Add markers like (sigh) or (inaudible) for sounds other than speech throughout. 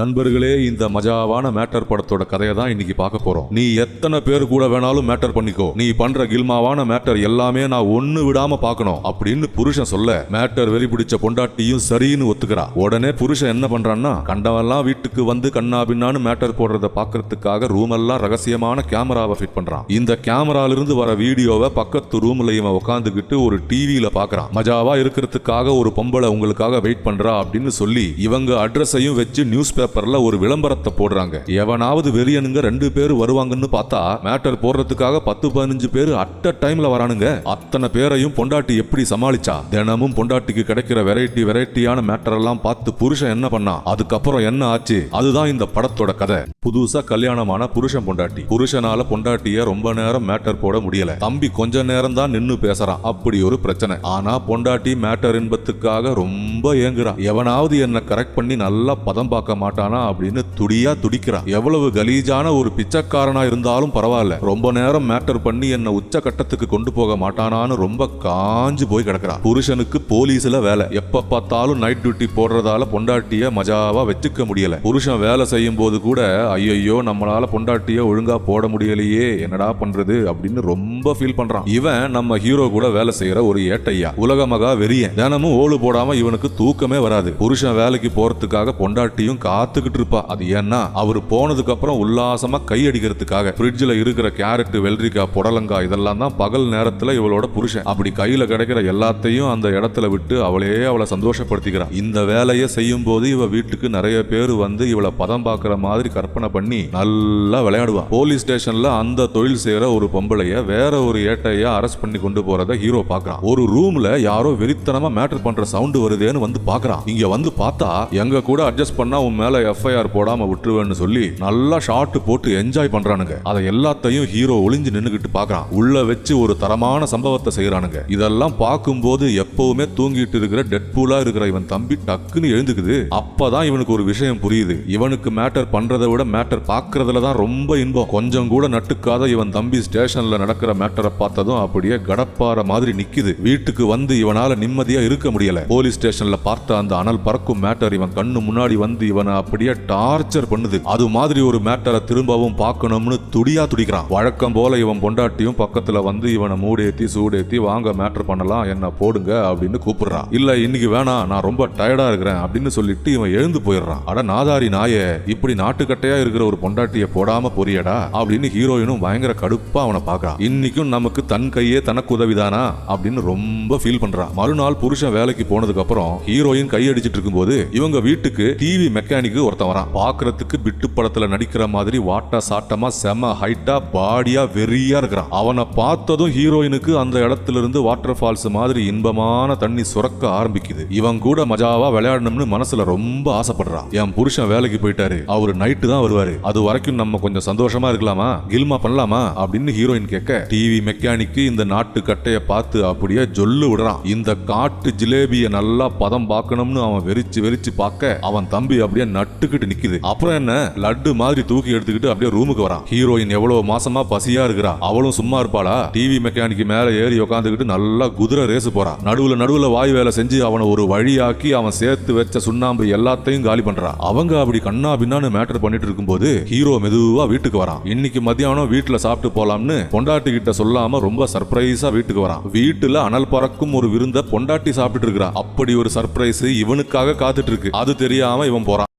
நண்பர்களே இந்த மஜாவான மேட்டர் படத்தோட கதையை தான் இன்னைக்கு பார்க்க போறோம். நீ எத்தனை பேர் கூட வேணாலும் மேட்டர் பண்ணிக்கோ. நீ பண்ற கில்மாவான மேட்டர் எல்லாமே நான் ஒன்னு விடாம பார்க்கணும் அப்படின்னு புருஷன் சொல்ல மேட்டர் வெறி பிடிச்ச பொண்டாட்டியும் சரின்னு ஒத்துக்கிறா. உடனே புருஷன் என்ன பண்றான்னா கண்டவெல்லாம் வீட்டுக்கு வந்து கண்ணா பின்னான்னு மேட்டர் போடுறத பார்க்கறதுக்காக ரூம் எல்லாம் ரகசியமான கேமராவை ஃபிட் பண்றான். இந்த கேமரால இருந்து வர வீடியோவை பக்கத்து ரூம்ல இவன் உட்காந்துக்கிட்டு ஒரு டிவியில பாக்குறான். மஜாவா இருக்கிறதுக்காக ஒரு பொம்பளை உங்களுக்காக வெயிட் பண்றா அப்படின்னு சொல்லி இவங்க அட்ரஸையும் வச்சு நியூஸ் பேப்பர்ல ஒரு விளம்பரத்தை போடுறாங்க. எவனாவது வெறியனுங்க ரெண்டு பேர் வருவாங்கன்னு பார்த்தா மேட்டர் போடுறதுக்காக பத்து பதினஞ்சு பேர் அட் அ டைம்ல வரானுங்க. அத்தனை பேரையும் பொண்டாட்டி எப்படி சமாளிச்சா? தினமும் பொண்டாட்டிக்கு கிடைக்கிற வெரைட்டி வெரைட்டியான மேட்டர் எல்லாம் பார்த்து புருஷன் என்ன பண்ணா? அதுக்கப்புறம் என்ன ஆச்சு? அதுதான் இந்த படத்தோட கதை. புதுசா கல்யாணமான புருஷன் பொண்டாட்டி. புருஷனால பொண்டாட்டிய ரொம்ப நேரம் மேட்டர் போட முடியல. தம்பி கொஞ்ச நேரம் தான் நின்னு பேசுறான். அப்படி ஒரு பிரச்சனை. ஆனா பொண்டாட்டி மேட்டர் இன்பத்துக்காக ரொம்ப ஏங்குறான் எவனாவது என்ன கரெக்ட் பண்ணி நல்லா பதம் பார்க்க மாட்டான் அப்படின்னு துடியா துடிக்கிறான் எவ்வளவு கலீஜான ஒரு பிச்சைக்காரனா இருந்தாலும் பரவாயில்ல. ரொம்ப நேரம் மேட்டர் பண்ணி என்ன உச்ச கட்டத்துக்கு கொண்டு போக மாட்டானான்னு ரொம்ப காஞ்சு போய் கிடக்குறான் புருஷனுக்கு போலீஸ்ல வேலை. எப்ப பார்த்தாலும் நைட் டியூட்டி போடுறதால பொண்டாட்டிய மஜாவா வச்சுக்க முடியல. புருஷன் வேலை செய்யும் போது கூட ஐயையோ நம்மளால பொண்டாட்டிய ஒழுங்கா போட முடியலையே என்னடா பண்றது? அப்படின்னு ரொம்ப ஃபீல் பண்றான். இவன் நம்ம ஹீரோ கூட வேலை செய்யற ஒரு ஏட்டையா. உலக மகா வெறியன். தினமும் ஓடு போடாம இவனுக்கு தூக்கமே வராது. புருஷன் வேலைக்கு போறதுக்காக பொண்டாட்டியும் காத்துக்கிட்டு இருப்பா. அது ஏன்னா அவர் போனதுக்கு அப்புறம் உல்லாசமா கை அடிக்கிறதுக்காக ஃப்ரிட்ஜில் இருக்கிற கேரட் வெள்ளரிக்காய் புடலங்காய் இதெல்லாம் தான் பகல் நேரத்தில் இவளோட புருஷன். அப்படி கையில் கிடைக்கிற எல்லாத்தையும் அந்த இடத்துல விட்டு அவளே அவளை சந்தோஷப்படுத்திக்கிறான் இந்த வேலையை செய்யும் போது இவ வீட்டுக்கு நிறைய பேர் வந்து இவளை பதம் பார்க்குற மாதிரி கற்பனை பண்ணி நல்லா விளையாடுவா. போலீஸ் ஸ்டேஷன்ல அந்த தொழில் செய்யற ஒரு பொம்பளைய வேற ஒரு ஏட்டையா அரெஸ்ட் பண்ணி கொண்டு போறத ஹீரோ பார்க்கறான். ஒரு ரூம்ல யாரோ வெறித்தனமா மேட்டர் பண்ற சவுண்ட் வருதேன்னு வந்து பார்க்கறான். இங்க வந்து பார்த்தா எங்க கூட அட்ஜஸ்ட் பண்ணா உன் மேல எஃப்ஐஆர் போடாம விட்டுருவேன்னு சொல்லி நல்லா ஷாட் போட்டு என்ஜாய் பண்றானுங்க. அதை எல்லாத்தையும் ஹீரோ ஒளிஞ்சு நின்னுகிட்டு பாக்குறான். உள்ள வச்சு ஒரு தரமான சம்பவத்தை செய்யறானுங்க. இதெல்லாம் பார்க்கும்போது எப்பவுமே தூங்கிட்டு இருக்கிற டெட்பூலா இருக்கிற இவன் தம்பி டக்குன்னு எழுந்துக்குது. அப்பதான் இவனுக்கு ஒரு விஷயம் புரியுது. இவனுக்கு மேட்டர் பண்றதை விட மேட்டர் பார்க்கறதுல தான் ரொம்ப இன்பம். கொஞ்சம் கூட நட்டுக்காத இவன் தம்பி ஸ்டேஷன்ல நடக்கிற மேட்டரை பார்த்ததும் அப்படியே கடப்பாற மாதிரி நிக்குது. வீட்டுக்கு வந்து இவனால நிம்மதியா இருக்க முடியல. போலீஸ் ஸ்டேஷன்ல பார்த்த அந்த அனல் பறக்கும் மேட்டர் இவன் கண்ணு முன்னாடி வந்து இவனை அப்படியே டார்ச்சர் பண்ணுது. அது மாதிரி ஒரு மேட்டரை திரும்பவும் பார்க்கணும்னு துடியா துடிக்கிறான். வழக்கம் போல இவன் பொண்டாட்டியும் பக்கத்துல வந்து இவனை மூடேத்தி சூடேத்தி வாங்க மேட்டர் பண்ணலாம் என்ன போடுங்க அப்படின்னு கூப்பிடுறான். இல்ல இன்னைக்கு வேணாம் நான் ரொம்ப டயர்டா இருக்கிறேன் அப்படின்னு சொல்லிட்டு இவன் எழுந்து போயிடுறான். அட நாதாரி நாயே இப்படி நாட்டுக்கட்டையா இருக்கிற ஒரு பொண்டாட்டிய போடாம பொரியடா அப்படின்னு ஹீரோயினும் பயங்கர கடுப்பா அவனை பாக்குறான் இன்னைக்கும் நமக்கு தன் கையே தனக்கு உதவிதானா? அப்படின்னு ரொம்ப ஃபீல் பண்றான். மறுநாள் புருஷன் வேலைக்கு போனதுக்கு அப்புறம் ஹீரோயின் கையடிச்சிட்டு இருக்கும்போது இவங்க வீட்டுக்கு டிவி மெக்கானிக் மெக்கானிக்கு ஒருத்தன் வரான். பாக்குறதுக்கு பிட்டு படத்துல நடிக்கிற மாதிரி வாட்டா சாட்டமா செம ஹைட்டா பாடியா வெறியா இருக்கிறான். அவனை பார்த்ததும் ஹீரோயினுக்கு அந்த இடத்துல இருந்து வாட்டர் ஃபால்ஸ் மாதிரி இன்பமான தண்ணி சுரக்க ஆரம்பிக்குது. இவன் கூட மஜாவா விளையாடணும்னு மனசுல ரொம்ப ஆசைப்படுறான். என் புருஷன் வேலைக்கு போயிட்டாரு. அவரு நைட்டு தான் வருவாரு. அது வரைக்கும் நம்ம கொஞ்சம் சந்தோஷமா இருக்கலாமா? கில்மா பண்ணலாமா? அப்படின்னு ஹீரோயின் கேட்க டிவி மெக்கானிக்கு இந்த நாட்டு கட்டைய பார்த்து அப்படியே ஜொல்லு விடுறான். இந்த காட்டு ஜிலேபியை நல்லா பதம் பார்க்கணும்னு அவன் வெறிச்சு வெறிச்சு பார்க்க அவன் தம்பி அப்படியே நட்டுக்கிட்டு நிக்குது. அப்புறம் என்ன? லட்டு மாதிரி தூக்கி எடுத்துக்கிட்டு அப்படியே ரூமுக்கு வரான். ஹீரோயின் எவ்வளவு மாசமா பசியா இருக்கிறா? அவளும் சும்மா இருப்பாளா? டிவி மெக்கானிக்கு மேல ஏறி உட்காந்துக்கிட்டு நல்லா குதிரை ரேஸ் போறான் நடுவுல நடுவுல வாய் வேலை செஞ்சு அவனை ஒரு வழியாக்கி அவன் சேர்த்து வச்ச சுண்ணாம்பு எல்லாத்தையும் காலி பண்றான் அவங்க அப்படி கண்ணா பின்னான்னு மேட்டர் பண்ணிட்டு இருக்கும்போது ஹீரோ மெதுவா வீட்டுக்கு வரான். இன்னைக்கு மத்தியானம் வீட்டுல சாப்பிட்டு போலாம்னு பொண்டாட்டி கிட்ட சொல்லாம ரொம்ப சர்ப்ரைஸா வீட்டுக்கு வரான். வீட்டுல அனல் பறக்கும் ஒரு விருந்த பொண்டாட்டி சாப்பிட்டு இருக்கிறான் அப்படி ஒரு சர்ப்ரைஸ் இவனுக்காக காத்துட்டு இருக்கு. அது தெரியாம இவன் போறான்.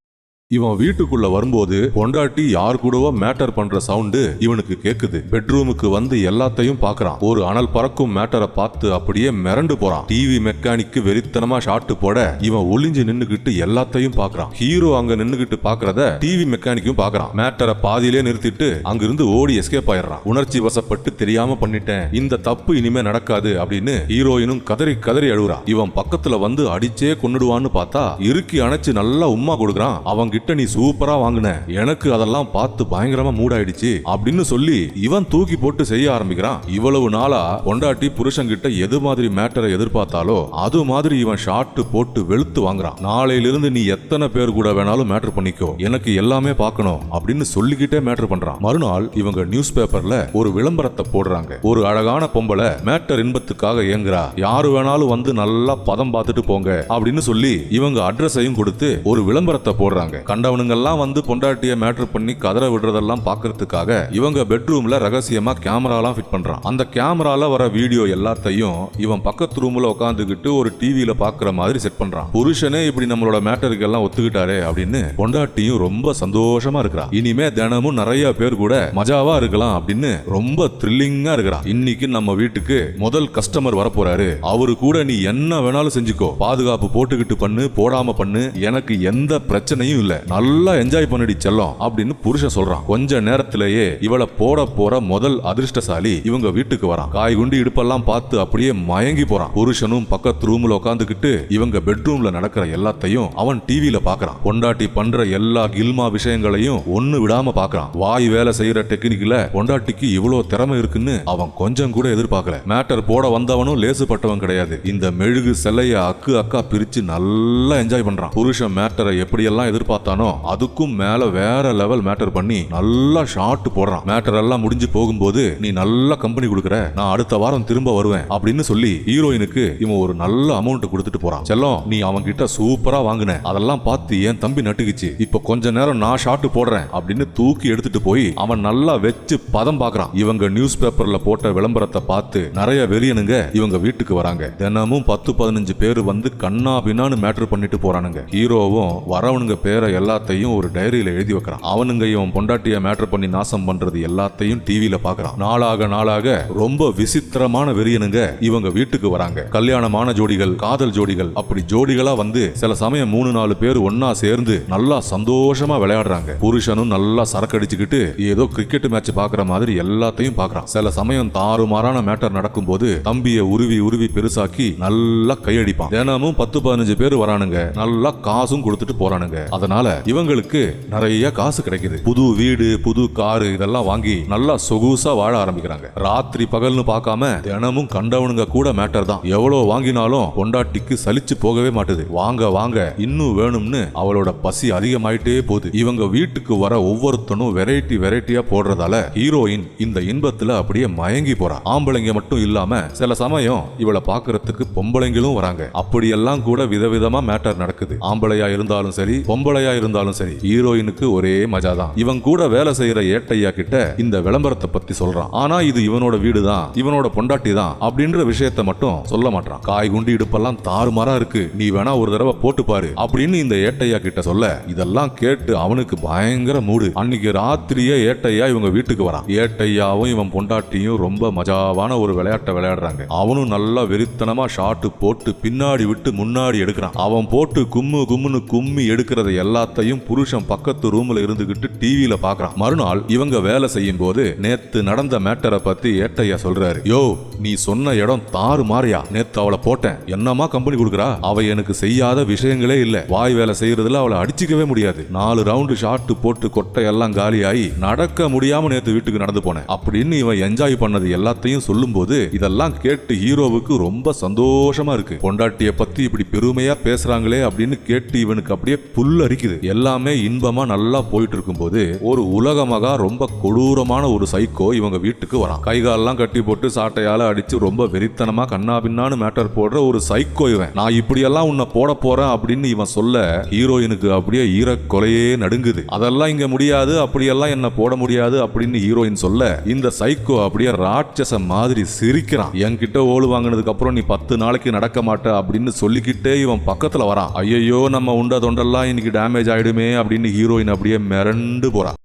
இவன் வீட்டுக்குள்ள வரும்போது பொண்டாட்டி யார் கூடவோ மேட்டர் பண்ற சவுண்டு இவனுக்கு கேக்குது. பெட்ரூமுக்கு வந்து எல்லாத்தையும் பாக்குறான். ஒரு அனல் பறக்கும் மேட்டரை பார்த்து அப்படியே மிரண்டு போறான். டிவி மெக்கானிக்கு வெறித்தனமா ஷாட்டு போட இவன் ஒளிஞ்சு நின்னுகிட்டு எல்லாத்தையும் பாக்குறான். ஹீரோ அங்க நின்னுகிட்டு பாக்குறத டிவி மெக்கானிக்கும் பார்க்கறான் மேட்டரை பாதியிலே நிறுத்திட்டு அங்கிருந்து ஓடி எஸ்கேப் ஆயிடுறான். உணர்ச்சி வசப்பட்டு தெரியாம பண்ணிட்டேன். இந்த தப்பு இனிமே நடக்காது அப்படின்னு ஹீரோயினும் கதறி கதறி அழுகுறான். இவன் பக்கத்துல வந்து அடிச்சே கொன்னுடுவான்னு பார்த்தா இறுக்கி அணைச்சு நல்லா உம்மா கொடுக்குறான். அவங்க கிட்ட நீ சூப்பரா வாங்கின. எனக்கு அதெல்லாம் பார்த்து பயங்கரமா மூடாயிடுச்சு. அப்படின்னு சொல்லி இவன் தூக்கி போட்டு செய்ய ஆரம்பிக்கிறான். இவ்வளவு நாளா கொண்டாட்டி புருஷன் கிட்ட எது மாதிரி மேட்டரை எதிர்பார்த்தாலோ அது மாதிரி இவன் ஷாட்டு போட்டு வெளுத்து வாங்குறான். நாளையிலிருந்து நீ எத்தனை பேர் கூட வேணாலும் மேட்டர் பண்ணிக்கோ. எனக்கு எல்லாமே பார்க்கணும் அப்படின்னு சொல்லிக்கிட்டே மேட்டர் பண்றான். மறுநாள் இவங்க நியூஸ் பேப்பர்ல ஒரு விளம்பரத்தை போடுறாங்க. ஒரு அழகான பொம்பளை மேட்டர் இன்பத்துக்காக இயங்குறா யாரு வேணாலும் வந்து நல்லா பதம் பார்த்துட்டு போங்க அப்படின்னு சொல்லி இவங்க அட்ரஸையும் கொடுத்து ஒரு விளம்பரத்தை போடுறாங்க. கண்டவனுங்கெல்லாம் வந்து பொண்டாட்டிய மேட்ரு பண்ணி கதற விடுறதெல்லாம் பார்க்கறதுக்காக இவங்க பெட்ரூம்ல ரகசியமா கேமராலாம் ஃபிட் பண்றான். அந்த கேமரால வர வீடியோ எல்லாத்தையும் இவன் பக்கத்து ரூம்ல உட்காந்துக்கிட்டு ஒரு டிவியில பாக்குற மாதிரி செட் பண்றான். புருஷனே இப்படி நம்மளோட மேட்டருக்கு எல்லாம் ஒத்துக்கிட்டாரே அப்படின்னு பொண்டாட்டியும் ரொம்ப சந்தோஷமா இருக்கிறா இனிமே தினமும் நிறைய பேர் கூட மஜாவா இருக்கலாம் அப்படின்னு ரொம்ப த்ரில்லிங்கா இருக்கிறா இன்னைக்கு நம்ம வீட்டுக்கு முதல் கஸ்டமர் வரப்போறாரு. அவரு கூட நீ என்ன வேணாலும் செஞ்சுக்கோ. பாதுகாப்பு போட்டுக்கிட்டு பண்ணு போடாம பண்ணு. எனக்கு எந்த பிரச்சனையும் இல்ல. நல்லா என்ஜாய் பண்ணிடி செல்லம் அப்படின்னு புருஷன் சொல்றான். கொஞ்ச நேரத்திலேயே இவளை போட போற முதல் அதிர்ஷ்டசாலி இவங்க வீட்டுக்கு வரான். காய் குண்டு இடுப்பெல்லாம் பார்த்து அப்படியே மயங்கி போறான். புருஷனும் பக்கத்து ரூம்ல உட்காந்துக்கிட்டு இவங்க பெட்ரூம்ல நடக்கிற எல்லாத்தையும் அவன் டிவியில பாக்குறான். பொண்டாட்டி பண்ற எல்லா கில்மா விஷயங்களையும் ஒண்ணு விடாம பாக்குறான். வாய் வேலை செய்யற டெக்னிக்ல பொண்டாட்டிக்கு இவ்வளவு திறமை இருக்குன்னு அவன் கொஞ்சம் கூட எதிர்பார்க்கல. மேட்டர் போட வந்தவனும் லேசுப்பட்டவன் கிடையாது. இந்த மெழுகு செல்லைய அக்கு அக்கா பிரிச்சு நல்லா என்ஜாய் பண்றான். புருஷன் மேட்டரை எப்படியெல்லாம் பார்த்தானோ அதுக்கும் மேல வேற லெவல் மேட்டர் பண்ணி நல்லா ஷாட் போடுறான். மேட்டர் எல்லாம் முடிஞ்சு போகும்போது நீ நல்ல கம்பெனி கொடுக்குற நான் அடுத்த வாரம் திரும்ப வருவேன் அப்படின்னு சொல்லி ஹீரோயினுக்கு இவன் ஒரு நல்ல அமௌண்ட் கொடுத்துட்டு போறான். செல்லம் நீ அவன் கிட்ட சூப்பரா வாங்கின. அதெல்லாம் பார்த்து என் தம்பி நட்டுக்குச்சு. இப்ப கொஞ்ச நேரம் நான் ஷாட் போடுறேன் அப்படின்னு தூக்கி எடுத்துட்டு போய் அவன் நல்லா வச்சு பதம் பாக்குறான். இவங்க நியூஸ் பேப்பர்ல போட்ட விளம்பரத்தை பார்த்து நிறைய வெறியனுங்க இவங்க வீட்டுக்கு வராங்க. தினமும் பத்து பதினஞ்சு பேர் வந்து கண்ணா பின்னான்னு மேட்டர் பண்ணிட்டு போறானுங்க. ஹீரோவும் வரவனுங்க பேரை எல்லாத்தையும் ஒரு டைரியில எழுதி வைக்கிறான். அவனுங்க இவன் பொண்டாட்டிய மேட்டர் பண்ணி நாசம் பண்றது எல்லாத்தையும் டிவியில பாக்குறான் நாளாக நாளாக ரொம்ப விசித்திரமான வெறியனுங்க இவங்க வீட்டுக்கு வராங்க. கல்யாணமான ஜோடிகள் காதல் ஜோடிகள் அப்படி ஜோடிகளா வந்து சில சமயம் மூணு நாலு பேர் ஒன்னா சேர்ந்து நல்லா சந்தோஷமா விளையாடுறாங்க. புருஷனும் நல்லா சரக்கு அடிச்சுக்கிட்டு ஏதோ கிரிக்கெட் மேட்ச் பாக்குற மாதிரி எல்லாத்தையும் பாக்குறான் சில சமயம் தாறுமாறான மேட்டர் நடக்கும்போது தம்பிய உருவி உருவி பெருசாக்கி நல்லா கையடிப்பான். தினமும் பத்து பதினஞ்சு பேர் வரானுங்க. நல்லா காசும் கொடுத்துட்டு போறானுங்க. அதனால இவங்களுக்கு நிறைய காசு கிடைக்குது. புது வீடு புது காரு இதெல்லாம் வாங்கி நல்லா சொகுசா வாழ ஆரம்பிக்கிறாங்க. ராத்திரி பகல்னு பார்க்காம தினமும் கண்டவனுங்க கூட மேட்டர் தான். எவ்வளவு வாங்கினாலும் பொண்டாட்டிக்கு சலிச்சு போகவே மாட்டுது. வாங்க வாங்க இன்னும் வேணும்னு அவளோட பசி அதிகமாயிட்டே போகுது. இவங்க வீட்டுக்கு வர ஒவ்வொருத்தனும் வெரைட்டி வெரைட்டியா போடுறதால ஹீரோயின் இந்த இன்பத்துல அப்படியே மயங்கி போறா. ஆம்பளைங்க மட்டும் இல்லாம சில சமயம் இவளை பாக்குறதுக்கு பொம்பளைங்களும் வராங்க. அப்படியெல்லாம் கூட விதவிதமா மேட்டர் நடக்குது. ஆம்பளையா இருந்தாலும் சரி பொம்பளையா இருந்தாலும் சரி ஹீரோயினுக்கு ஒரே மஜா தான் இவன் கூட வேலை செய்யற ஏட்டையா கிட்ட இந்த விளம்பரத்தை பத்தி சொல்றான். ஆனா இது இவனோட வீடு தான் இவனோட பொண்டாட்டி தான் அப்படின்ற விஷயத்த மட்டும் சொல்ல மாட்டான். காய் குண்டி இடுப்பெல்லாம் தாறுமாறா இருக்கு. நீ வேணா ஒரு தடவை போட்டு பாரு அப்படின்னு இந்த ஏட்டையா கிட்ட சொல்ல இதெல்லாம் கேட்டு அவனுக்கு பயங்கர மூடு. அன்னைக்கு ராத்திரியே ஏட்டையா இவங்க வீட்டுக்கு வரான். ஏட்டையாவும் இவன் பொண்டாட்டியும் ரொம்ப மஜாவான ஒரு விளையாட்டை விளையாடுறாங்க. அவனும் நல்லா வெறித்தனமா ஷாட்டு போட்டு பின்னாடி விட்டு முன்னாடி எடுக்கிறான். அவன் போட்டு கும்மு கும்முன்னு கும்மி எடுக்கிறத எல்லா எல்லாத்தையும் புருஷன் பக்கத்து ரூம்ல இருந்துகிட்டு டிவியில பாக்குறான். மறுநாள் இவங்க வேலை செய்யும் போது நேத்து நடந்த மேட்டரை பத்தி ஏட்டையா சொல்றாரு. யோ நீ சொன்ன இடம் தாறு மாறியா? நேத்து அவளை போட்டேன். என்னமா கம்பெனி கொடுக்குறா? அவ எனக்கு செய்யாத விஷயங்களே இல்ல. வாய் வேலை செய்யறதுல அவளை அடிச்சுக்கவே முடியாது. நாலு ரவுண்டு ஷாட் போட்டு கொட்டை எல்லாம் காலியாகி நடக்க முடியாம நேத்து வீட்டுக்கு நடந்து போனேன். அப்படின்னு இவன் என்ஜாய் பண்ணது எல்லாத்தையும் சொல்லும்போது இதெல்லாம் கேட்டு ஹீரோவுக்கு ரொம்ப சந்தோஷமா இருக்கு. பொண்டாட்டிய பத்தி இப்படி பெருமையா பேசுறாங்களே அப்படின்னு கேட்டு இவனுக்கு அப்படியே புல் அரிக்குது. எல்லாமே இன்பமா நல்லா போயிட்டு இருக்கும்போது ஒரு உலக மகா ரொம்ப கொடூரமான ஒரு சைக்கோ இவங்க வீட்டுக்கு வரான். கை காலெல்லாம் கட்டி போட்டு சாட்டையால அடிச்சு ரொம்ப வெறித்தனமா கண்ணா பின்னான்னு மேட்டர் போடுற ஒரு சைக்கோ இவன். நான் இப்படியெல்லாம் உன்னை போட போறேன் அப்படின்னு இவன் சொல்ல ஹீரோயினுக்கு அப்படியே ஈர கொலையே நடுங்குது. அதெல்லாம் இங்க முடியாது அப்படியெல்லாம் என்ன போட முடியாது அப்படின்னு ஹீரோயின் சொல்ல இந்த சைக்கோ அப்படியே ராட்சச மாதிரி சிரிக்கிறான். என்கிட்ட ஓடு வாங்கினதுக்கு அப்புறம் நீ பத்து நாளைக்கு நடக்க மாட்ட அப்படின்னு சொல்லிக்கிட்டே இவன் பக்கத்துல வரான். ஐயையோ நம்ம உண்ட தொண்டெல்லாம் இன்னைக்கு டேமேஜ் ஆயிடுமே அப்படின்னு ஹீரோயின் அப்படியே மிரண்டு போறான்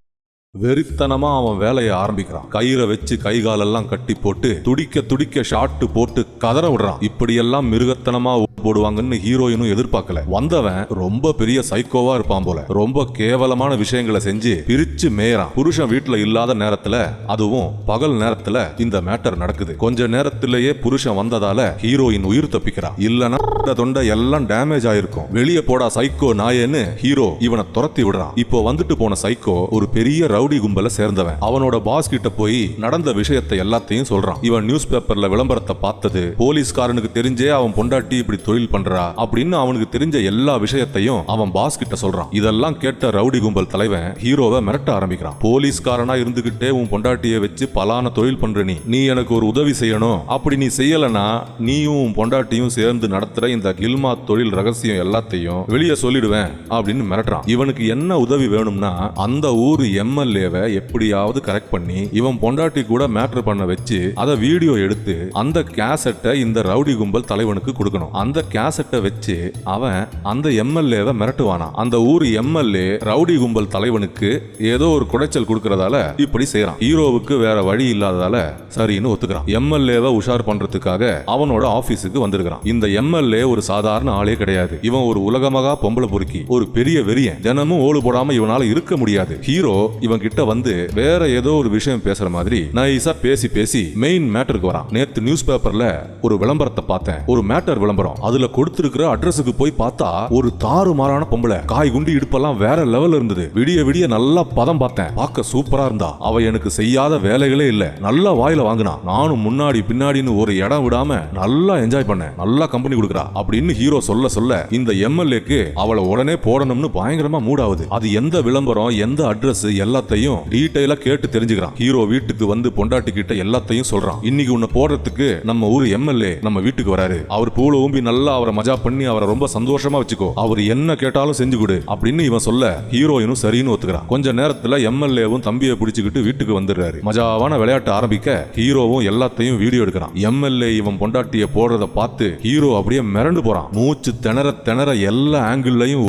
வெறித்தனமா அவன் வேலையை ஆரம்பிக்கிறான். கயிறை வச்சு கை காலெல்லாம் கட்டி போட்டு துடிக்க துடிக்க ஷாட்டு போட்டு கதற விடுறான். இப்படியெல்லாம் மிருகத்தனமா போடுவாங்கன்னு ஹீரோயினும் எதிர்பார்க்கல. வந்தவன் ரொம்ப பெரிய சைக்கோவா இருப்பான் போல. ரொம்ப கேவலமான விஷயங்களை செஞ்சு பிரிச்சு மேயறான். புருஷன் வீட்டுல இல்லாத நேரத்துல அதுவும் பகல் நேரத்துல இந்த மேட்டர் நடக்குது. கொஞ்ச நேரத்திலேயே புருஷன் வந்ததால ஹீரோயின் உயிர் தப்பிக்கிறான். இல்லனா தொண்டை எல்லாம் டேமேஜ் ஆயிருக்கும். வெளியே போடா சைக்கோ நாயேன்னு ஹீரோ இவனை துரத்தி விடுறான். இப்போ வந்துட்டு போன சைக்கோ ஒரு பெரிய ரவுடி கும்பல சேர்ந்தவன். அவனோட பாஸ் கிட்ட போய் நடந்த விஷயத்தை எல்லாத்தையும் சொல்றான். இவன் நியூஸ் பேப்பர்ல விளம்பரத்தை பார்த்தது போலீஸ்காரனுக்கு தெரிஞ்சே அவன் பொண்டாட்டி இப்படி தொழில் பண்றா அப்படின்னு அவனுக்கு தெரிஞ்ச எல்லா விஷயத்தையும் அவன் பாஸ் கிட்ட சொல்றான். இதெல்லாம் கேட்ட ரவுடி கும்பல் தலைவன் ஹீரோவை மிரட்ட ஆரம்பிக்கிறான். போலீஸ்காரனா இருந்துகிட்டே உன் பொண்டாட்டியை வச்சு பலான தொழில் பண்ற நீ. நீ எனக்கு ஒரு உதவி செய்யணும். அப்படி நீ செய்யலனா நீயும் உன் பொண்டாட்டியும் சேர்ந்து நடத்துற இந்த கில்மா தொழில் ரகசியம் எல்லாத்தையும் வெளியே சொல்லிடுவேன் அப்படின்னு மிரட்டுறான். இவனுக்கு என்ன உதவி வேணும்னா அந்த ஊர் எம்எல்ஏ எம்எல்ஏவை எப்படியாவது கரெக்ட் பண்ணி இவன் பொண்டாட்டி கூட மேட்டர் பண்ண வச்சு அதை வீடியோ எடுத்து அந்த கேசட்டை இந்த ரவுடி கும்பல் தலைவனுக்கு கொடுக்கணும். அந்த கேசட்டை வச்சு அவன் அந்த எம்எல்ஏவை மிரட்டுவானா? அந்த ஊர் எம்எல்ஏ ரவுடி கும்பல் தலைவனுக்கு ஏதோ ஒரு குடைச்சல் கொடுக்கறதால இப்படி செய்யறான் ஹீரோவுக்கு வேற வழி இல்லாததால சரின்னு ஒத்துக்கிறான். எம்எல்ஏவை உஷார் பண்றதுக்காக அவனோட ஆபீஸுக்கு வந்திருக்கிறான். இந்த எம்எல்ஏ ஒரு சாதாரண ஆளே கிடையாது. இவன் ஒரு உலகமாக பொம்பளை பொறுக்கி ஒரு பெரிய வெறியன். தினமும் ஓடு போடாம இவனால இருக்க முடியாது. ஹீரோ இவன் கிட்ட வந்து வேற ஏதோ ஒரு விஷயம் பேசுற மாதிரி நைஸா பேசி பேசி மெயின் மேட்டருக்கு வரான். நேத்து நியூஸ் பேப்பர்ல ஒரு விளம்பரத்தை பார்த்தேன். ஒரு மேட்டர் விளம்பரம். அதுல கொடுத்திருக்கிற அட்ரஸுக்கு போய் பார்த்தா ஒரு தாறுமாறான பொம்பளை. காய் குண்டி இடுப்பெல்லாம் வேற லெவல் இருந்தது. விடிய விடிய நல்லா பதம் பார்த்தேன். பார்க்க சூப்பரா இருந்தா. அவ எனக்கு செய்யாத வேலைகளே இல்ல. நல்லா வாயில வாங்கினா. நானும் முன்னாடி பின்னாடின்னு ஒரு இடம் விடாம நல்லா என்ஜாய் பண்ணேன். நல்லா கம்பெனி கொடுக்குறா. அப்படின்னு ஹீரோ சொல்ல சொல்ல இந்த எம்எல்ஏக்கு அவளை உடனே போடணும்னு பயங்கரமா மூட் ஆகுது. அது எந்த விளம்பரம் எந்த அட்ரஸ் எல்லாத்தையும் டீடைலா கேட்டு தெரிஞ்சுக்கிறான். ஹீரோ வீட்டுக்கு வந்து பொண்டாட்டி கிட்ட எல்லாத்தையும் சொல்றான். இன்னைக்கு உன்னை போடுறதுக்கு நம்ம ஊர் எம்எல்ஏ நம்ம வீட்டுக்கு வராரு. அவர் பூல ஊம்பி நல்லா அவரை மஜா பண்ணி அவரை ரொம்ப சந்தோஷமா வச்சுக்கோ. அவர் என்ன கேட்டாலும் செஞ்சு கொடு அப்படின்னு இவன் சொல்ல ஹீரோயினும் சரின்னு ஒத்துக்கிறான். கொஞ்ச நேரத்துல எம்எல்ஏவும் தம்பியை பிடிச்சுக்கிட்டு வீட்டுக்கு வந்துடுறாரு. மஜாவான விளையாட்டு ஆரம்பிக்க ஹீரோவும் எல்லாத்தையும் வீடியோ எடுக்கிறான். எம்எல்ஏ இவன் பொண்டாட்டிய போடுறத பார்த்து ஹீரோ அப்படியே மிரண்டு போறான். மூச்சு திணற திணற எல்லா ஆங்கிள்லையும்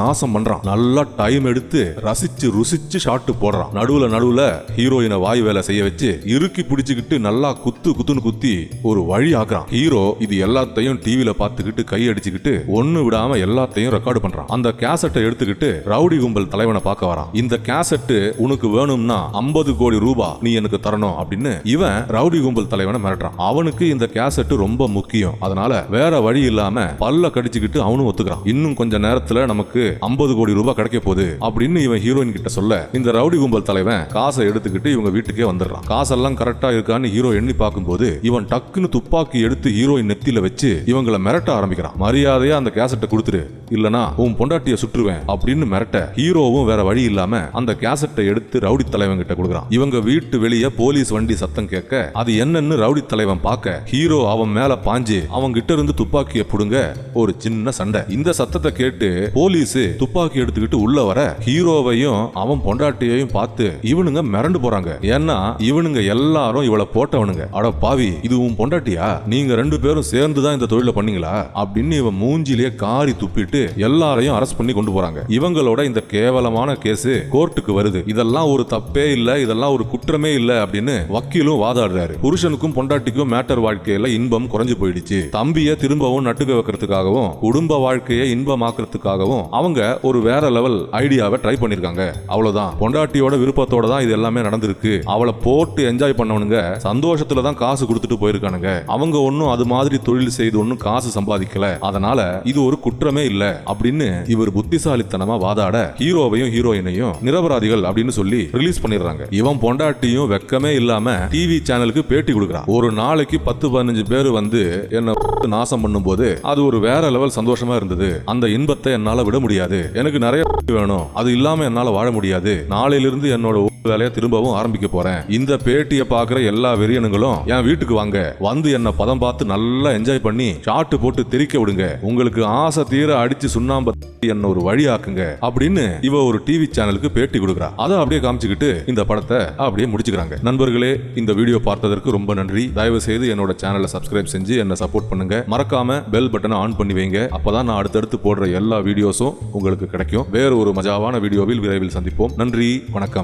நாசம் பண்றான். நல்லா டைம் எடுத்து ரசிச்சு ருசிச்சு ஷாட்டு போடுறான். நடுவுல நடுவுல ஹீரோயினை வாய் வேலை செய்ய வச்சு இறுக்கி பிடிச்சுக்கிட்டு நல்லா குத்து குத்துன்னு குத்தி ஒரு வழி ஆக்குறான். ஹீரோ இது எல்லாத்தையும் டிவில பார்த்துக்கிட்டு கை அடிச்சுக்கிட்டு ஒண்ணு விடாம எல்லாத்தையும் ரெக்கார்டு பண்றான். அந்த கேசட்டை எடுத்துக்கிட்டு ரவுடி கும்பல் தலைவனை பார்க்க வரான். இந்த கேசட்டு உனக்கு வேணும்னா 50 கோடி ரூபாய் நீ எனக்கு தரணும் அப்படின்னு இவன் ரவுடி கும்பல் தலைவனை மிரட்டுறான். அவனுக்கு இந்த கேசட்டு ரொம்ப முக்கியம். அதனால வேற வழி இல்லாம பல்ல கடிச்சுக்கிட்டு அவனும் ஒத்துக்கிறான். இன்னும் கொஞ்ச நேரத்துல நமக்கு 50 கோடி ரூபாய் கிடைக்க போகுது அப்படின்னு இவன் ஹீரோயின் கிட்ட சொல்ல இந்த ரவுடி கும்பல் தலைவன் காசை எடுத்துக்கிட்டு இவங்க வீட்டுக்கே வந்துடுறான். காசெல்லாம் கரெக்டா இருக்கான்னு ஹீரோ எண்ணி பார்க்கும்போது இவன் டக்குன்னு துப்பாக்கி எடுத்து ஹீரோயின் நெத்தியில வச்சு இவங்களை மிரட்ட ஆரம்பிக்கிறான். மரியாதையா அந்த கேசட்டை கொடுத்துரு. இல்லனா உன் பொண்டாட்டிய சுற்றுவேன் அப்படின்னு மிரட்ட ஹீரோவும் வேற வழி இல்லாம அந்த கேசட்டை எடுத்து ரவுடி தலைவன் கிட்ட கொடுக்குறான். இவங்க வீட்டு வெளியே போலீஸ் வண்டி சத்தம் கேட்க அது என்னன்னு ரவுடி தலைவன் பார்க்க ஹீரோ அவன் மேல பாஞ்சு அவன் கிட்ட இருந்து துப்பாக்கியை புடுங்க ஒரு சின்ன சண்டை. இந்த சத்தத்தை கேட்டு போலீஸ் துப்பாக்கி எடுத்துக்கிட்டு உள்ள வர ஹீரோவையும் அவன் பொண்டாட்டியையும் பார்த்து இவனுங்க மிரண்டு போறாங்க. ஏன்னா இவனுங்க எல்லாரும் இவளை போட்டவனுங்க. அட பாவி இது உன் பொண்டாட்டியா? நீங்க ரெண்டு பேரும் சேர்ந்து தான் இந்த தொழிலை பண்ணீங்களா? அப்படின்னு இவன் மூஞ்சிலேயே காரி துப்பிட்டு எல்லாரையும் அரெஸ்ட் பண்ணி கொண்டு போறாங்க. இவங்களோட இந்த கேவலமான கேஸ் கோர்ட்டுக்கு வருது. இதெல்லாம் ஒரு தப்பே இல்ல இதெல்லாம் ஒரு குற்றமே இல்ல அப்படின்னு வக்கீலும் வாதாடுறாரு. புருஷனுக்கும் பொண்டாட்டிக்கும் மேட்டர் வாழ்க்கையில இன்பம் குறைஞ்சு போயிடுச்சு. தம்பிய திரும்பவும் நட்டுக்க வைக்கிறதுக்காகவும் குடும்ப வாழ்க்கையை இன்பமாக்குறதுக்காகவும் அவங்க ஒரு வேற லெவல் ஐடியாவை ட்ரை பண்ணிருக்காங்க. அவ்வளவுதான். பொண்டாட்டியோட விருப்பத்தோட தான் இது எல்லாமே நடந்திருக்கு. அவளை போட்டு என்ஜாய் பண்ணவனுங்க சந்தோஷத்துல தான் காசு கொடுத்துட்டு போயிருக்கானுங்க. அவங்க ஒன்னும் அது மாதிரி தொழில் செய்து ஒன்னும் காசு சம்பாதிக்கல. அதனால இது ஒரு குற்றமே இல்ல அப்படின்னு இவர் புத்திசாலித்தனமா வாதாட ஹீரோவையும் ஹீரோயினையும் நிரபராதிகள் அப்படின்னு சொல்லி ரிலீஸ் பண்ணிடுறாங்க. இவன் பொண்டாட்டியும் வெக்கமே இல்லாம டிவி சேனலுக்கு பேட்டி கொடுக்குறான். ஒரு நாளைக்கு பத்து பதினஞ்சு பேர் வந்து என்ன (laughs) நாசம் பண்ணும்போது அது ஒரு வேற லெவல் சந்தோஷமா இருந்தது. அந்த இன்பத்தை என்னால விட முடியும் முடியாது. எனக்கு நிறைய (laughs) வேணும். அது இல்லாம என்னால வாழ முடியாது. நாளையிலிருந்து என்னோட வேலையை திரும்பவும் ஆரம்பிக்க போறேன். இந்த பேட்டியை பாக்குற எல்லா வெறியனுங்களும் என் வீட்டுக்கு வாங்க. வந்து என்ன பதம் பார்த்து நல்லா என்ஜாய் பண்ணி ஷாட்டு போட்டு தெரிக்க விடுங்க. உங்களுக்கு ஆசை தீர அடிச்சு சுண்ணாம்ப என்ன ஒரு வழி ஆக்குங்க அப்படின்னு இவ ஒரு டிவி சேனலுக்கு பேட்டி கொடுக்குறா. அதை அப்படியே காமிச்சுக்கிட்டு இந்த படத்தை அப்படியே முடிச்சுக்கிறாங்க. நண்பர்களே இந்த வீடியோ பார்த்ததற்கு ரொம்ப நன்றி. தயவு செய்து என்னோட சேனலை சப்ஸ்கிரைப் செஞ்சு என்ன சப்போர்ட் பண்ணுங்க. மறக்காம பெல் பட்டனை ஆன் பண்ணி வைங்க. அப்பதான் நான் அடுத்தடுத்து போடுற எல்லா வீடியோஸும் உங்களுக்கு கிடைக்கும். வேற ஒரு மஜாவான வீடியோவில் விரைவில் சந்திப்போம். நன்றி வணக்கம்.